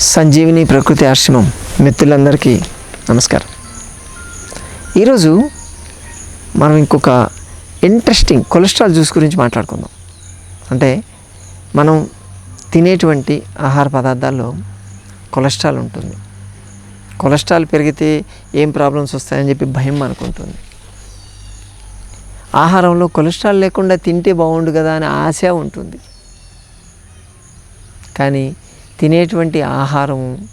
సంజీవిని ప్రకృతి ఆశ్రమం మిత్రులందరికీ నమస్కారం. ఈరోజు మనం ఇంకొక ఇంట్రెస్టింగ్ కొలెస్ట్రాల్ జ్యూస్ గురించి మాట్లాడుకుందాం. అంటే మనం తినేటువంటి ఆహార పదార్థాల్లో కొలెస్ట్రాల్ ఉంటుంది. కొలెస్ట్రాల్ పెరిగితే ఏం ప్రాబ్లమ్స్ వస్తాయని చెప్పి భయం అనుకుంటుంది. ఆహారంలో కొలెస్ట్రాల్ లేకుండా తింటే బాగుండు కదా అని ఆశ ఉంటుంది. కానీ తినేటువంటి ఆహారం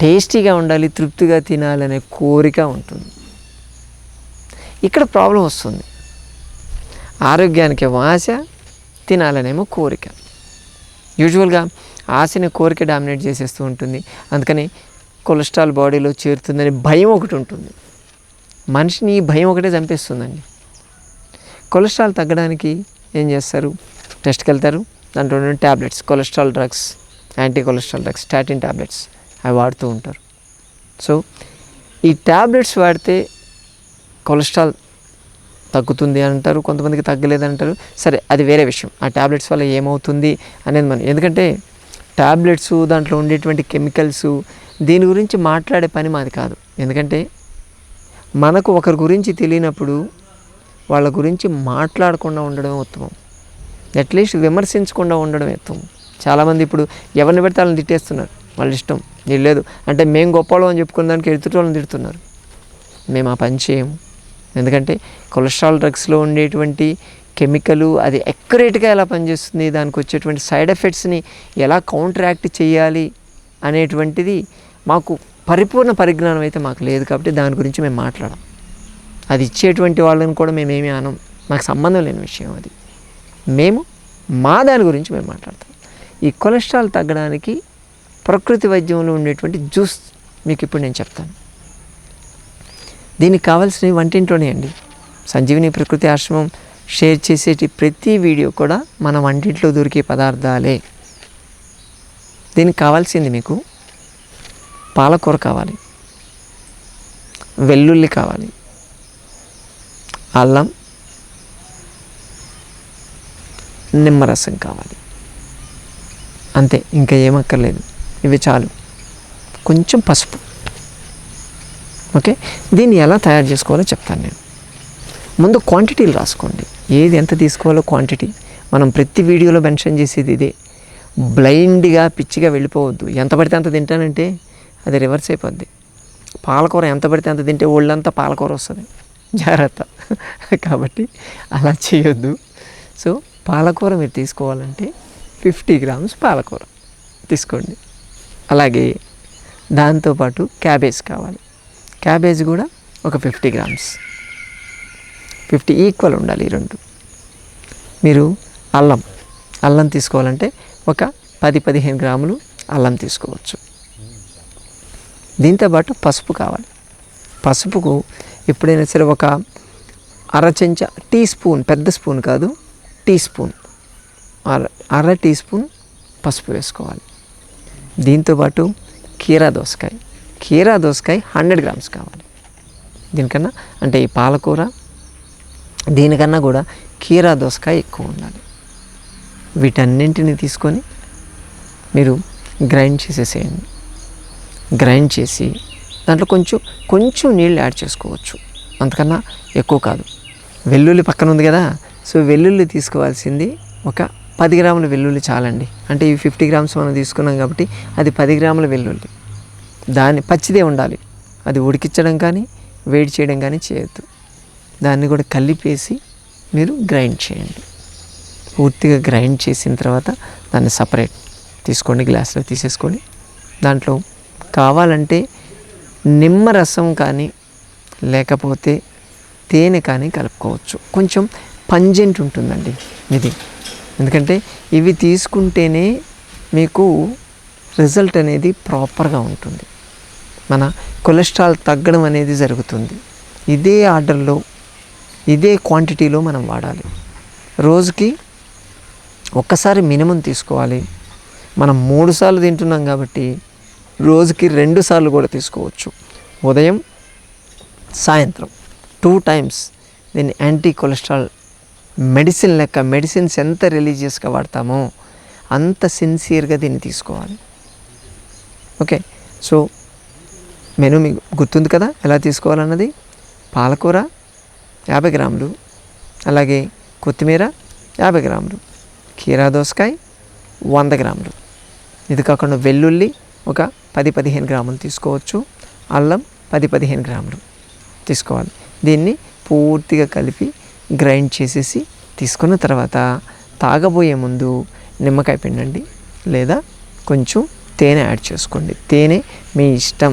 టేస్టీగా ఉండాలి తృప్తిగా తినాలనే కోరిక ఉంటుంది. ఇక్కడ ప్రాబ్లం వస్తుంది. ఆరోగ్యానికి ఆశ తినాలనేమో కోరిక. యూజువల్గా ఆశని కోరిక డామినేట్ చేసేస్తూ ఉంటుంది. అందుకని కొలెస్ట్రాల్ బాడీలో చేరుతుందని భయం ఒకటి ఉంటుంది. మనిషిని ఈ భయం ఒకటే చంపేస్తుందండి. కొలెస్ట్రాల్ తగ్గడానికి ఏం చేస్తారు? టెస్ట్కి వెళ్తారు. దాంట్లో tablets cholesterol drugs anti cholesterol drugs statin tablets అవి వాడుతూ ఉంటారు. సో ఈ ట్యాబ్లెట్స్ వాడితే కొలెస్ట్రాల్ తగ్గుతుంది అంటారు కొంతమందికి తగ్గలేదంటారు సరే అది వేరే విషయం. ఆ ట్యాబ్లెట్స్ వల్ల ఏమవుతుంది అనేది మనం ఎందుకంటే ట్యాబ్లెట్స్ దాంట్లో ఉండేటువంటి కెమికల్స్ దీని గురించి మాట్లాడే పని మాది కాదు. ఎందుకంటే మనకు ఒకరి గురించి తెలియనప్పుడు వాళ్ళ గురించి మాట్లాడకుండా ఉండడం ఉత్తమం. అట్లీస్ట్ విమర్శించకుండా ఉండడం ఉత్తమం. చాలామంది ఇప్పుడు ఎవరిని పెడితే వాళ్ళని తిట్టేస్తున్నారు. వాళ్ళ ఇష్టం. వీళ్ళు లేదు. అంటే మేము గొప్పవాళ్ళం అని చెప్పుకున్న దానికి ఎదుటి వాళ్ళని తిడుతున్నారు. మేము ఆ పని చేయము. ఎందుకంటే కొలెస్ట్రాల్ డ్రగ్స్లో ఉండేటువంటి కెమికల్ అది ఎక్యురేట్గా ఎలా పనిచేస్తుంది? దానికి వచ్చేటువంటి సైడ్ ఎఫెక్ట్స్ని ఎలా కౌంటరాక్ట్ చేయాలి? అనేటువంటిది మాకు పరిపూర్ణ పరిజ్ఞానం అయితే మాకు లేదు కాబట్టి దాని గురించి మేము మాట్లాడం అది ఇచ్చేటువంటి వాళ్ళని కూడా మేమేమి అనం మాకు సంబంధం లేని విషయం అది. మేము మా దాని గురించి మేము మాట్లాడతాం. ఈ కొలెస్ట్రాల్ తగ్గడానికి ప్రకృతి వైద్యంలో ఉండేటువంటి జ్యూస్ మీకు ఇప్పుడు నేను చెప్తాను. దీనికి కావాల్సినవి వంటింట్లోనే అండి. సంజీవిని ప్రకృతి ఆశ్రమం షేర్ చేసేటి ప్రతి వీడియో కూడా మన వంటింట్లో దొరికే పదార్థాలే. దీనికి కావాల్సింది మీకు పాలకూర కావాలి. వెల్లుల్లి కావాలి. అల్లం నిమ్మరసం కావాలి. అంతే ఇంకా ఏమక్కర్లేదు ఇవి చాలు. కొంచెం పసుపు. ఓకే? దీన్ని ఎలా తయారు చేసుకోవాలో చెప్తాను నేను. ముందు క్వాంటిటీలు రాసుకోండి. ఏది ఎంత తీసుకోవాలో క్వాంటిటీ. మనం ప్రతి వీడియోలో మెన్షన్ చేసేది ఇదే. బ్లైండ్గా పిచ్చిగా వెళ్ళిపోవద్దు. ఎంత పడితే అంత తింటానంటే అది రివర్స్ అయిపోద్ది. పాలకూర ఎంత పడితే అంత తింటే ఒళ్ళంతా పాలకూర వస్తుంది. జాగ్రత్త. కాబట్టి అలా చేయొద్దు. సో పాలకూర మీరు తీసుకోవాలంటే ఫిఫ్టీ గ్రామ్స్ పాలకూర తీసుకోండి. అలాగే దాంతోపాటు క్యాబేజ్ కావాలి. క్యాబేజ్ కూడా ఒక ఫిఫ్టీ గ్రామ్స్. ఫిఫ్టీ ఈక్వల్ ఉండాలి ఈ రెండు. మీరు అల్లం అల్లం తీసుకోవాలంటే ఒక పది పదిహేను గ్రాములు అల్లం తీసుకోవచ్చు. దీంతోపాటు పసుపు కావాలి. పసుపుకు ఎప్పుడైనా సరే ఒక అర చెంచా టీ స్పూన్ పెద్ద స్పూన్ కాదు టీ స్పూన్. అర అర టీ స్పూన్ పసుపు వేసుకోవాలి. దీంతోపాటు కీరా దోసకాయ. కీరా దోసకాయ హండ్రెడ్ గ్రామ్స్ కావాలి. దీనికన్నా అంటే ఈ పాలకూర దీనికన్నా కూడా కీరా దోసకాయ ఎక్కువ ఉండాలి. వీటన్నింటిని తీసుకొని మీరు గ్రైండ్ చేసేసేయండి. గ్రైండ్ చేసి దాంట్లో కొంచెం కొంచెం నీళ్ళు యాడ్ చేసుకోవచ్చు. అంతకన్నా ఎక్కువ కాదు. వెల్లుల్లి పక్కన ఉంది కదా సో వెల్లుల్లి తీసుకోవాల్సింది ఒక పది గ్రాముల వెల్లుల్లి చాలండి. అంటే ఇవి ఫిఫ్టీ గ్రామ్స్ మనం తీసుకున్నాం కాబట్టి అది పది గ్రాముల వెల్లుల్లి. దాన్ని పచ్చిదే ఉండాలి. అది ఉడికించడం కానీ వేడి చేయడం కానీ చేయొద్దు. దాన్ని కూడా కలిపేసి మీరు గ్రైండ్ చేయండి. పూర్తిగా గ్రైండ్ చేసిన తర్వాత దాన్ని సపరేట్ తీసుకోండి గ్లాస్లో తీసేసుకొని. దాంట్లో కావాలంటే నిమ్మరసం కానీ లేకపోతే తేనె కానీ కలుపుకోవచ్చు. కొంచెం పంజెంట్ ఉంటుందండి. ఇది ఎందుకంటే ఇవి తీసుకుంటేనే మీకు రిజల్ట్ అనేది ప్రాపర్గా ఉంటుంది. మన కొలెస్ట్రాల్ తగ్గడం అనేది జరుగుతుంది. ఇదే ఆర్డర్లో ఇదే క్వాంటిటీలో మనం వాడాలి. రోజుకి ఒక్కసారి మినిమం తీసుకోవాలి. మనం మూడు సార్లు తింటున్నాం కాబట్టి రోజుకి రెండు సార్లు కూడా తీసుకోవచ్చు. ఉదయం సాయంత్రం. టూ టైమ్స్ దీన్ని యాంటీ కొలెస్ట్రాల్ మెడిసిన్ లెక్క మెడిసిన్స్ ఎంత రిలీజియస్గా వాడతామో అంత సిన్సియర్గా దీన్ని తీసుకోవాలి. ఓకే సో మెను మీకు గుర్తుంది కదా ఎలా తీసుకోవాలన్నది? పాలకూర యాభై గ్రాములు అలాగే కొత్తిమీర యాభై గ్రాములు కీరా దోసకాయ వంద గ్రాములు. ఇది కాకుండా వెల్లుల్లి ఒక పది పదిహేను గ్రాములు తీసుకోవచ్చు అల్లం పది పదిహేను గ్రాములు తీసుకోవాలి. దీన్ని పూర్తిగా కలిపి గ్రైండ్ చేసేసి తీసుకున్న తర్వాత తాగబోయే ముందు నిమ్మకాయ పిండండి లేదా కొంచెం తేనె యాడ్ చేసుకోండి. తేనె మీ ఇష్టం.